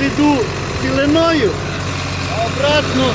Іду цілиною, а обратно.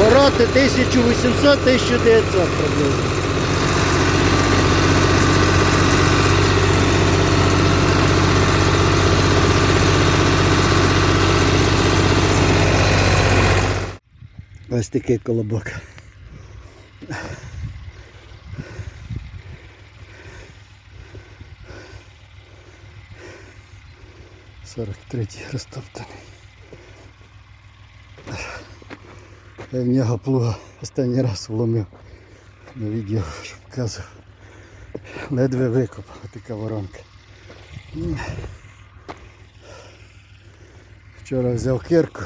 Обороти 1800-1900 приблизно. Ось такий колобок. Сорок третій розтоптаний. Я в нього плуга останній раз вломив на відео, що показував. Ледве викопав така воронка. Вчора взяв кирку.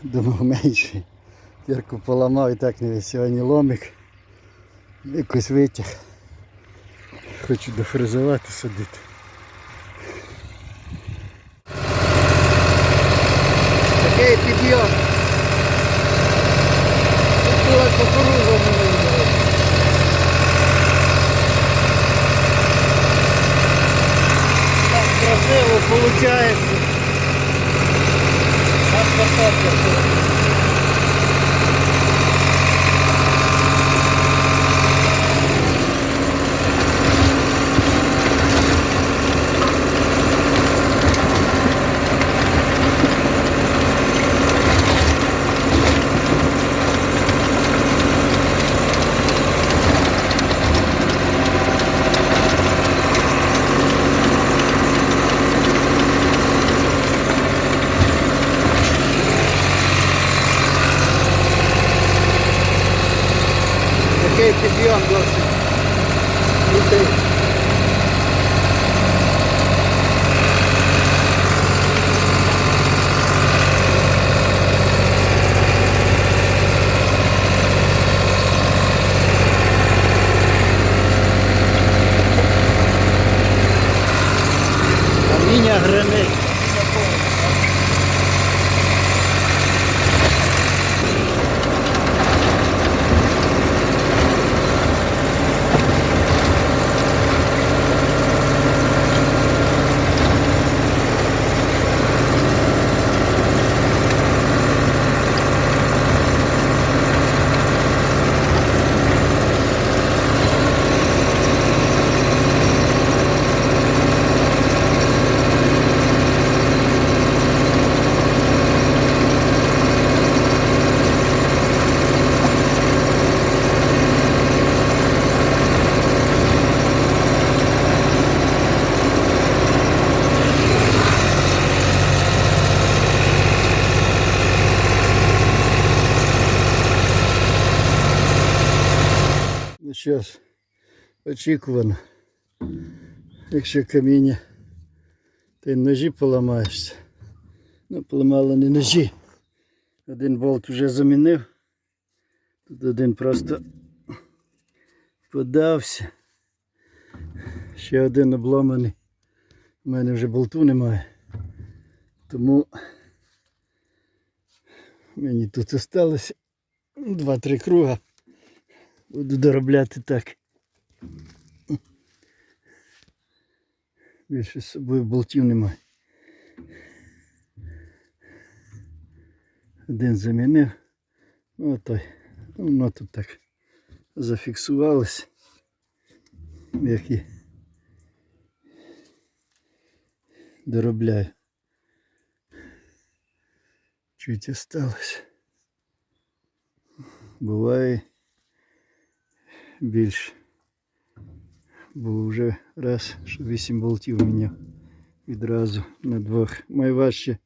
Думав менший. Кірку поламав і так не сьогодні ломик. Якось витяг. Хочу дофрезувати садити. Такий підйом. Тут була кукуруза мене. Так красиво виходить. Так красота. Такий підйом досить. крутий. Каміння гранить. Ж, очікувано. Якщо каміння, ти ножі поламаєшся. Ну, поламало не ножі. Один болт вже замінив. Тут один просто подався. Ще один обломаний. У мене вже болту немає. Тому мені тут залишилося два-три круга. Буду доробляти так. Більше з собою болтів немає. Один замінив. Ну той. Воно тут так зафіксувалось. Як і доробляю. Чуть осталось. Буває більше. Бо вже раз, що 8 болтів міняв відразу на двох. Найважче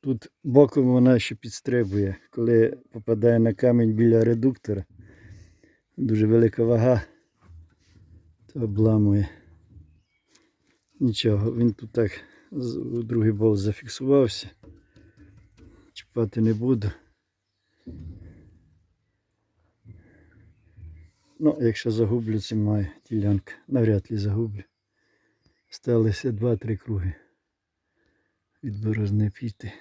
тут боком вона ще підстрибує, коли попадає на камінь біля редуктора. Дуже велика вага, то обламує. Нічого, він тут так у другий болт зафіксувався. Чіпати не буду. Ну, якщо загублю ці має ділянка, навряд ли загублю. Сталися 2-3 круги від борозни піти.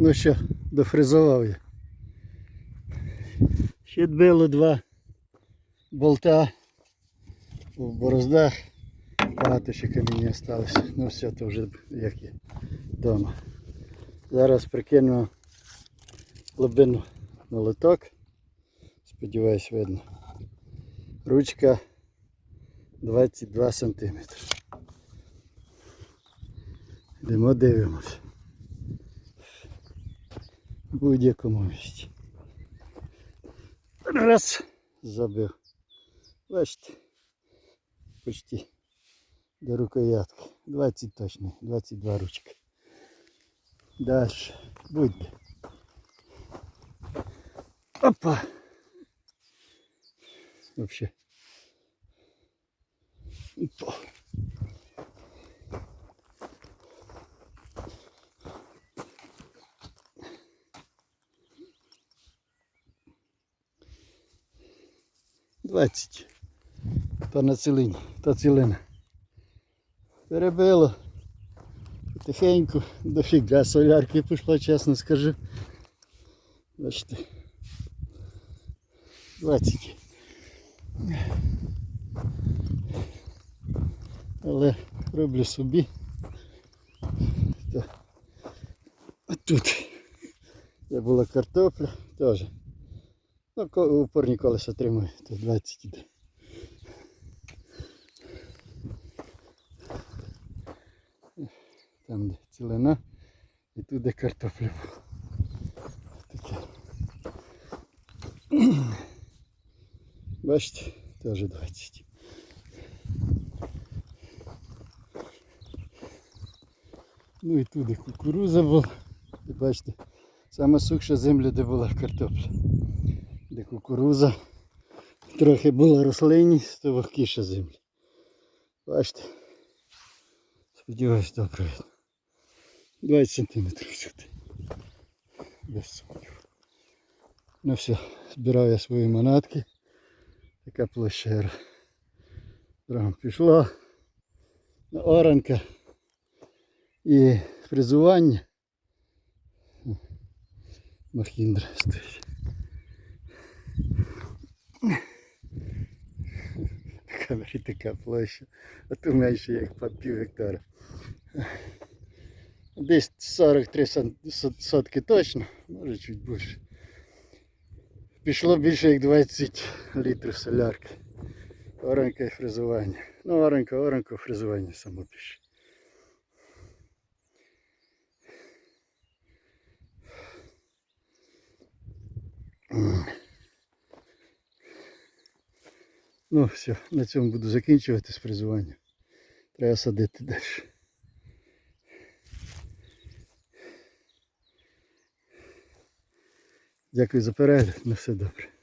Ну що, дофризував я. Ще дбило два болта у бороздах. Багато ще каміння залишилося. Ну все, то вже як є вдома. Зараз прикину глибину на лоток. Сподіваюсь, видно. Ручка 22 см. Йдемо дивимося. буде економість. Раз, забив. Бачите, почти до рукоятки. 20 точно, 22 ручки. Дальше. Будьте. Опа. Вообще. Ну, И то. 20. Та на цілині, та цілина. Перебило. Тихенько, дофіга солярки пішла, чесно скажу. Бачите. 20. Але роблю собі. Тут. Це була картопля теж. Ну, упорні колеса тримаю, то 20 іде. Там де цілина і тут де картопля була. Бачите, теж 20. Ну і туди кукуруза була. І бачите, саме сухша земля, де була картопля. Де кукуруза. Трохи була рослинність, то вогкіша земля. Бачите. Сподіваюсь, добре 20 сантиметрів сюди. Без сумніву. Ну все, збираю я свої манатки. Така площера. Прям пішла. Ну, Оранка і фрезування. Махіндра стоїть. Камері така площа, а то менше як по пів гектара. Десь 43 сотки точно, може чуть більше. Пішло більше як 20 літрів солярки. Оранка і фрезування. Ну, оранка, оранка, фрезування само пише. Ну, все, на цьому буду закінчувати з призування. Треба садити далі. Дякую за перегляд, на все добре.